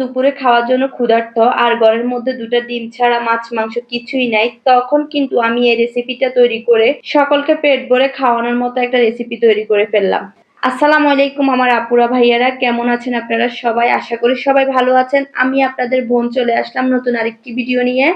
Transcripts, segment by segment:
দুপুরে খাওয়ার জন্য ক্ষুধার্ত, আর ঘরের মধ্যে দুটা ডিম ছাড়া মাছ, মাংস কিছুই নাই, তখন কিন্তু আমি এই রেসিপিটা তৈরি করে সকলকে পেট ভরে খাওয়ানোর মতো একটা রেসিপি তৈরি করে ফেললাম। আসসালামু আলাইকুম আমার আপুরা ভাইয়ারা, কেমন আছেন আপনারা সবাই? আশা করি সবাই ভালো আছেন। আমি আপনাদের বোন চলে আসলাম নতুন আরেকটি ভিডিও নিয়ে।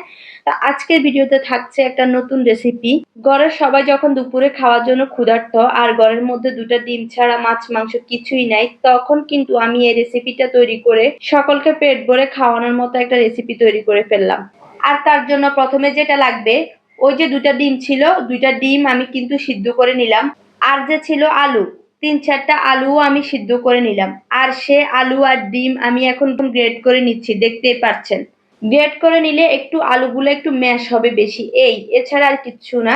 তা আজকের ভিডিওতে থাকছে একটা নতুন রেসিপি ঘরের সবাই যখন দুপুরে খাওয়ার জন্য ক্ষুধার্ত, আর ঘরের মধ্যে দুটো ডিম ছাড়া মাছ, মাংস কিছুই নাই, তখন কিন্তু আমি এই রেসিপিটা তৈরি করে সকলকে পেট ভরে খাওয়ানোর মতো একটা রেসিপি তৈরি করে ফেললাম। আর তার জন্য প্রথমে যেটা লাগবে, ওই যে দুটা ডিম ছিল, দুইটা ডিম আমি কিন্তু সিদ্ধ করে নিলাম। আর যে ছিল আলু তিন চারটা আলুও আমি সিদ্ধ করে নিলাম। আর সে আলু আর ডিম আমি এখন গ্রেড করে নিচ্ছি, দেখতেই পাচ্ছেন। গ্রেড করে নিলে একটু আলুগুলো একটু ম্যাশ হবে বেশি। এই, এছাড়া আর কিচ্ছু না।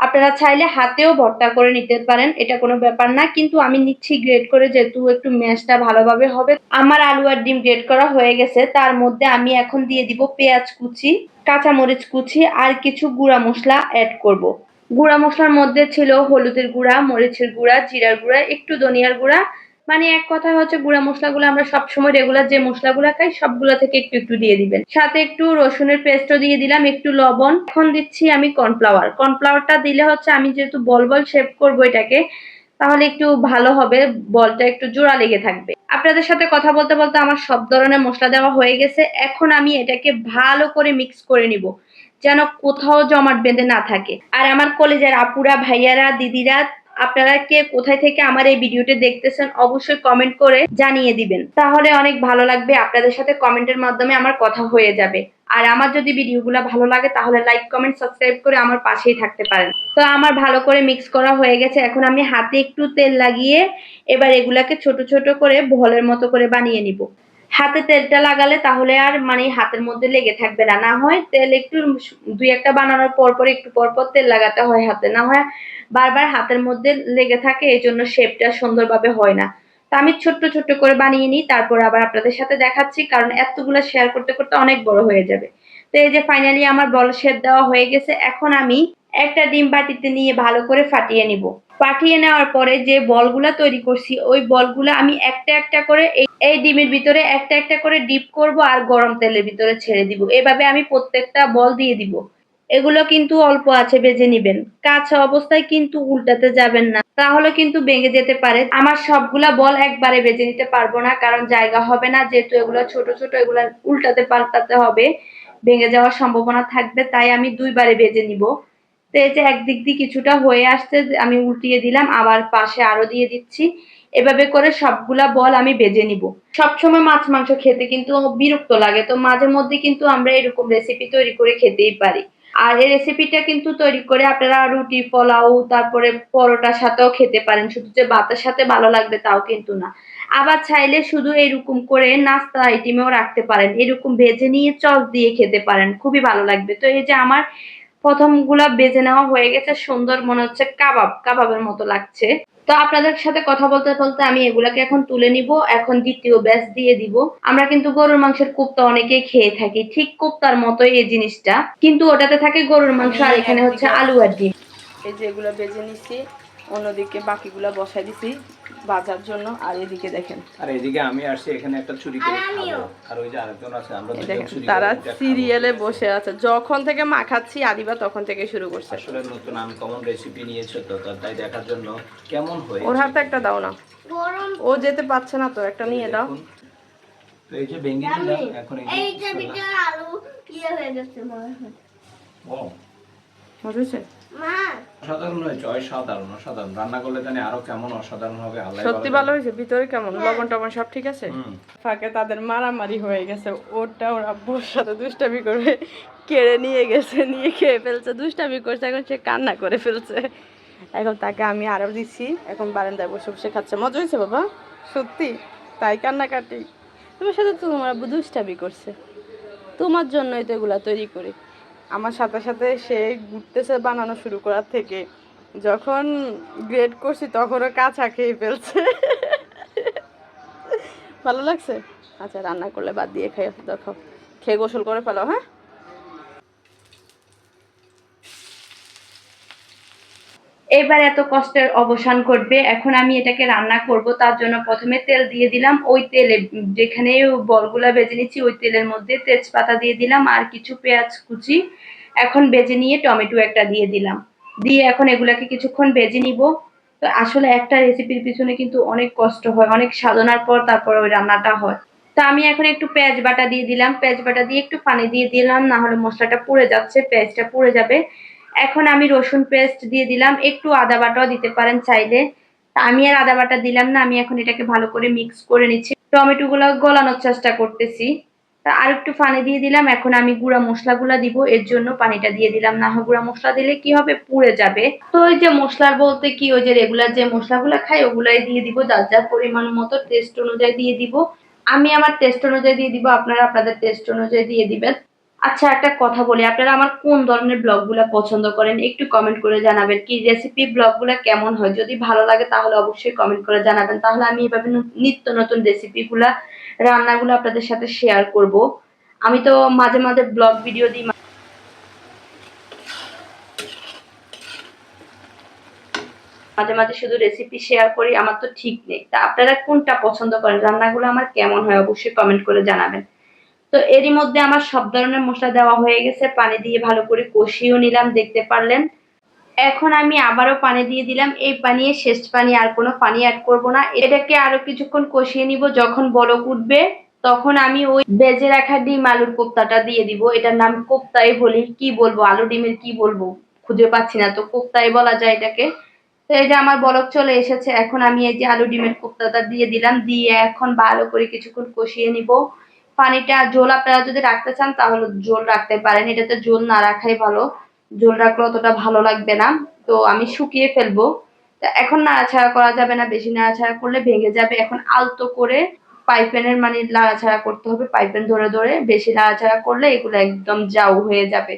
আপনারা চাইলে হাতেও ভর্তা করে নিতে পারেন, এটা কোনো ব্যাপার না। কিন্তু আমি নিচ্ছি গ্রেড করে যেহেতু একটু ম্যাশটা ভালোভাবে হবে। আমার আলু আর ডিম গ্রেড করা হয়ে গেছে। তার মধ্যে আমি এখন দিয়ে দিব পেঁয়াজ কুচি, কাঁচামরিচ কুচি আর কিছু গুঁড়া মশলা অ্যাড করব। গুঁড়া মশলার মধ্যে ছিল হলুদের গুঁড়া, মরিচের গুঁড়া, জিরার গুঁড়া, একটু ধনিয়ার গুঁড়া। মানে এক কথা হচ্ছে গুঁড়া মশলাগুলো আমরা সবসময় রেগুলার যে মশলাগুলো খাই, সবগুলো থেকে একটু একটু দিয়ে দিবেন। সাথে একটু রসুনের পেস্টও দিয়ে দিলাম, একটু লবণ। এখন দিচ্ছি আমি কর্নফ্লাওয়ার কর্নফ্লাওয়ারটা দিলে হচ্ছে আমি যেহেতু বল বল শেপ করব এটাকে তাহলে একটু ভালো হবে, বলটা একটু জোড়া লেগে থাকবে। আপনাদের সাথে কথা বলতে বলতে আমার সব ধরনের মশলা দেওয়া হয়ে গেছে। এখন আমি এটাকে ভালো করে মিক্স করে নিব, যেন কোথাও জমাট বেঁধে না থাকে। আর আমার কলেজের আপুরা, ভাইয়ারা, দিদিরা, আপনারা কে কোথায় থেকে আমার এই ভিডিওটি দেখতেছেন অবশ্যই কমেন্ট করে জানিয়ে দিবেন। তাহলে অনেক ভালো লাগবে, আপনাদের সাথে কমেন্টের মাধ্যমে আমার কথা হয়ে যাবে। আর আমার যদি ভিডিওগুলো ভালো লাগে, তাহলে লাইক কমেন্ট সাবস্ক্রাইব করে আমার পাশেই থাকতে পারেন। তো আমার ভালো করে মিক্স করা হয়ে গেছে। এখন আমি হাতে একটু তেল লাগিয়ে এবার এগুলাকে ছোট ছোট করে ভলের মতো করে বানিয়ে নিব। হাতে তেলটা লাগালে তাহলে আর মানে হাতের মধ্যে লেগে থাকবে না। না হয় তেল একটু দুই একটা বানানোর পর পর একটু পর পর তেল লাগাতে হয় হাতে। না হয় বারবার হাতের মধ্যে লেগে থাকে এই জন্য শেপটা সুন্দরভাবে হয় না। তো আমি ছোট্ট ছোট্ট করে বানিয়ে নিই, তারপর আবার আপনাদের সাথে দেখাচ্ছি, কারণ এতগুলো শেয়ার করতে করতে অনেক বড় হয়ে যাবে। তো এই যে ফাইনালি আমার বল শেপ দেওয়া হয়ে গেছে, এখন আমি একটা ডিম বাটিতে নিয়ে ভালো করে ফাটিয়ে নিব। ফাটিয়ে নেওয়ার পরে যে বলগুলা তৈরি করছি, ওই বলগুলা আমি একটা একটা করে এই- ডিমের ভিতরে একটা একটা করে ডিপ করব আর গরম তেলের ভিতরে ছেড়ে দিব। এভাবে আমি প্রত্যেকটা বল দিয়ে দিব। এগুলো কিন্তু অল্প আছে বেজে নিবেন। কাঁচা অবস্থায় কিন্তু উল্টাতে যাবেন না। তাহলে কিন্তু ভেঙে যেতে পারে। আমার সবগুলা বল একবারে বেজে নিতে পারব না, কারণ জায়গা হবে না। যেহেতু এগুলো ছোট ছোট, এগুলো উল্টাতে পাল্টাতে হবে। ভেঙে যাওয়ার সম্ভাবনা থাকবে, তাই আমি দুইবারে বেজে নিব। তো এই যে একদিক দিয়ে কিছুটা হয়ে আসছে, আমি উল্টিয়ে দিলাম, আবার পাশে আরও দিয়ে দিচ্ছি। এভাবে করে সবগুলা বল আমি বেজে নিব। সবসময় মাছ, মাংস খেতে কিন্তু বিরক্ত লাগে। তো মাঝে মধ্যে কিন্তু আমরা এরকম রেসিপি তৈরি করে খেতেই পারি। আর এই রেসিপিটা কিন্তু তৈরি করে আপনারা রুটি, পোলাও, তারপরে পরোটার সাথেও খেতে পারেন। শুধু যে ভাতের সাথে ভালো লাগবে তাও কিন্তু না। আবার চাইলে শুধু এরকম করে নাস্তা আইটেমেও রাখতে পারেন। এরকম ভেজে নিয়ে চস দিয়ে খেতে পারেন। খুবই ভালো লাগবে। তো এই যে আমার প্রথমগুলা বেজে নেওয়া হয়ে গেছে, সুন্দর মনে হচ্ছে কাবাব। কাবাবের মতো লাগছে। তো আপনাদের সাথে কথা বলতে বলতে আমি এগুলাকে এখন তুলে নিব। এখন দ্বিতীয় ব্যাস দিয়ে দিব। আমরা কিন্তু গরুর মাংসের কোপ্তা অনেকেই খেয়ে থাকি। ঠিক কোপ্তার মতোই এই জিনিসটা। কিন্তু ওটাতে থাকে গরুর মাংস আর এখানে হচ্ছে আলু আর ডিম। এই যে এগুলো বেজে নিছি, অন্যদিকে বাকিগুলো বসাই দিছি। বাজার জন্য। আর এদিকে দেখেন। আর এদিকে আমি আসছি এখানে একটা চুরি করে খাব। আর ওই যে আরেকজন আছে আমরা দুজন চুরি তারা। সিরিয়ালে বসে আছে। যখন থেকে মাখাচ্ছি আদিবা তখন থেকে শুরু করছে। আসলে নতুন আনকমন রেসিপি নিয়েছো তো তাই দেখার জন্য কেমন হয়েছে? ওর হাতে একটা দাও না। ও যেতে পারছে না তো একটা নিয়ে দাও। এই যে ভেঙে দিলাম এখন এই যে আলু ইয়ে হয়ে গেছে মনে হয়। ও। বুঝেছে মা। অসাধারণ হয়েছে অসাধারণ অসাধারণ। রান্না করলে জানি আরও কেমন অসাধারণ হবে আল্লাহ সত্যি ভালো হয়েছে ভিতরে কেমন? লবণ টবণ সব ঠিক আছে? ফাঁকে তাদের মারামারি হয়ে গেছে ওরটা ওর আব্বুর সাথে দুষ্টামি করে কেড়ে নিয়ে গেছে নিয়ে খেয়ে ফেলছে দুষ্টামি করছে এখন সে কান্না করে ফেলছে। এখন তাকে আমি আরও দিচ্ছি এখন বারান্দায় বসে বসে খাচ্ছে। মজা হয়েছে বাবা সত্যি তাই কান্নাকাটি। তোমার সাথে তো তোমার আব্বু দুষ্টামি করছে। তোমার জন্যই তো এগুলা তৈরি করি। আমার সাথে সাথে সে ঘুরতেছে বানানো শুরু করার থেকে। যখন গ্রেড করছি তখনও কাঁচা খেয়ে ফেলছে। ভালো লাগছে? আচ্ছা রান্না করলে বাদ দিয়ে খেয়ে দেখো খেয়ে গোসল করে ফেলো হ্যাঁ? এবার এত কষ্টের অবসান ঘটবে, এখন আমি এটাকে রান্না করব। তার জন্য প্রথমে তেল দিয়ে দিলাম। ওই তেলে যেখানে বলগুলা বেজে নিচ্ছি, ওই তেলের মধ্যে তেজপাতা দিয়ে দিলাম আর কিছু পেঁয়াজ কুচি। এখন বেজে নিয়ে টমেটো একটা দিয়ে দিলাম। দিয়ে এখন এগুলাকে কিছুক্ষণ বেজে নিব। তো আসলে একটা রেসিপির পিছনে কিন্তু অনেক কষ্ট হয়, অনেক সাধনার পর তারপর ওই রান্নাটা হয়। তো আমি এখন একটু পেঁয়াজ বাটা দিয়ে দিলাম। পেঁয়াজ বাটা দিয়ে একটু পানি দিয়ে দিলাম না হলে মশলাটা পুড়ে যাচ্ছে, পেঁয়াজটা পুড়ে যাবে। এখন আমি রসুন পেস্ট দিয়ে দিলাম। একটু আদা বাটাও দিতে পারেন চাইলে। আমি আর আদা বাটা দিলাম না, আমি এখন এটাকে ভালো করে মিক্স করে নিচ্ছি। টমেটো গুলো গলানোর চেষ্টা করতেছি। তা আর একটু পানি দিয়ে দিলাম, এখন আমি গুঁড়া মশলাগুলা দিব। এর জন্য পানিটা দিয়ে দিলাম না। হয়, গুঁড়া মশলা দিলে কি হবে? পুড়ে যাবে। তো ওই যে মশলার বলতে কি, ওই যে রেগুলার যে মশলাগুলো খাই, ওগুলাই দিয়ে দিব। যার যার পরিমাণ মতো টেস্ট অনুযায়ী দিয়ে দিব। আমি আমার টেস্ট অনুযায়ী দিয়ে দিব। আপনারা আপনাদের টেস্ট অনুযায়ী দিয়ে দিবেন। আচ্ছা একটা কথা বলি। আপনারা আমার কোন ধরনের ব্লগগুলো পছন্দ করেন? একটু কমেন্ট করে জানাবেন কি রেসিপি ব্লগগুলো কেমন হয়? যদি ভালো লাগে তাহলে অবশ্যই কমেন্ট করে জানাবেন। তাহলে আমি এভাবে নিত্য নতুন রেসিপিগুলা রান্নাগুলো আপনাদের সাথে শেয়ার করব। আমি তো মাঝে মাঝে ব্লগ ভিডিও দিই মাঝে মাঝে শুধু রেসিপি শেয়ার করি, আমার তো ঠিক নেই। তা আপনারা কোনটা পছন্দ করেন? রান্নাগুলো আমার কেমন হয় অবশ্যই কমেন্ট করে জানাবেন। তো এরই মধ্যে আমার সব ধরনের মশলা দেওয়া হয়ে গেছে। পানি দিয়ে ভালো করে কষিয়েও নিলাম, দেখতে পারলেন। এখন আমি আবারও পানি দিয়ে দিলাম। এই পানি শেষ পানি, আর কোনো পানি অ্যাড করব না। এটাকে আরও কিছুক্ষণ কষিয়ে নিব। যখন বলক উঠবে, তখন আমি ওই বেজে রাখা ডিম আলুর কোপ্তাটা দিয়ে দিব। এটার নাম কোপ্তাই বলি। কি বলব? আলু ডিমের কি বলব? খুঁজে পাচ্ছি না। তো কোপ্তাই বলা যায় এটাকে। তো এই যে আমার বলক চলে এসেছে। এখন আমি এই যে আলু ডিমের কোপ্তাটা দিয়ে দিলাম। দিয়ে এখন ভালো করে কিছুক্ষণ কষিয়ে নিব। পানিটা ঝোল আপনারা যদি রাখতে চান, তাহলে ঝোল রাখতে পারেন। এটাতে ঝোল না রাখাই ভালো। ঝোল রাখলে অতটা ভালো লাগবে না। তো আমি শুকিয়ে ফেলব। এখন নাড়াছাড়া করা যাবে না। বেশি নাড়াছাড়া করলে ভেঙে যাবে। এখন আলতো করে পাইপেনের মানে নাড়াছাড়া করতে হবে, পাইপেন ধরে ধরে। বেশি নাড়াছাড়া করলে এগুলো একদম জাউ হয়ে যাবে।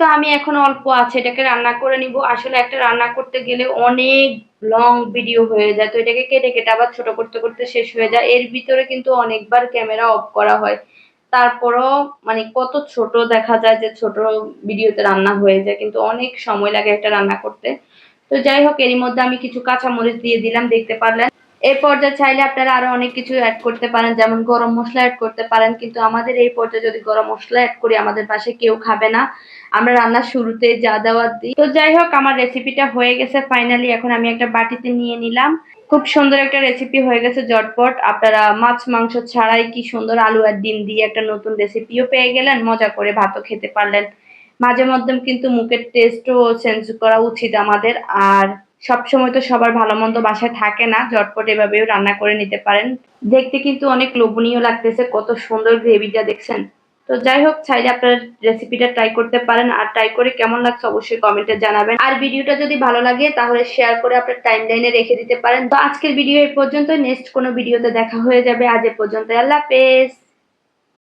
তো আমি এখন অল্প আছে। এটাকে রান্না করে নিব। আসলে একটা রান্না করতে গেলে অনেক লং ভিডিও হয়ে যায়, তো এটাকে কেটে কেটে আবার ছোট করতে করতে শেষ হয়ে যায়। এর ভিতরে কিন্তু অনেকবার ক্যামেরা অফ করা হয়। তারপরও মানে কত ছোট দেখা যায় যে ছোট ভিডিওতে রান্না হয়ে যায়, কিন্তু অনেক সময় লাগে একটা রান্না করতে। তো যাই হোক, এরই মধ্যে আমি কিছু কাঁচামরিচ দিয়ে দিলাম, দেখতে পারলেন। এই পর্যায়ে চাইলে আপনারা আরও অনেক কিছু অ্যাড করতে পারেন, যেমন গরম মশলা অ্যাড করতে পারেন, কিন্তু আমাদের এই পর্যায়ে যদি গরম মশলা অ্যাড করি, আমাদের পাশে কেউ খাবে না। আমরা রান্নার শুরুতে যা দেওয়ার দিই। তো যাই হোক, আমার রেসিপিটা হয়ে গেছে ফাইনালি এখন আমি একটা বাটিতে নিয়ে নিলাম। খুব সুন্দর একটা রেসিপি হয়ে গেছে জটপট আপনারা মাছ, মাংস ছাড়াই কি সুন্দর আলু আর ডিম দিয়ে একটা নতুন রেসিপিও পেয়ে গেলেন, মজা করে ভাতও খেতে পারলেন। মাঝে মধ্যে কিন্তু মুখের টেস্টও চেঞ্জ করা উচিত আমাদের। আর সবসময় তো সবার ভালো মন্দ বাসায় থাকে না, ঝটপট এভাবেও রান্না করে নিতে পারেন। দেখতে কিন্তু অনেক লোভনীয় লাগতেছে, কত সুন্দর গ্রেভিটা দেখছেন। তো যাই হোক, চাইলে আপনারা রেসিপিটা ট্রাই করতে পারেন, আর ট্রাই করে কেমন লাগছে অবশ্যই কমেন্টে জানাবেন। আর ভিডিওটা যদি ভালো লাগে, তাহলে শেয়ার করে আপনার টাইম লাইনে রেখে দিতে পারেন। তো আজকের ভিডিও এই পর্যন্ত নেক্সট কোনো ভিডিওতে দেখা হয়ে যাবে। আজ এ পর্যন্ত আল্লাহ হাফেজ।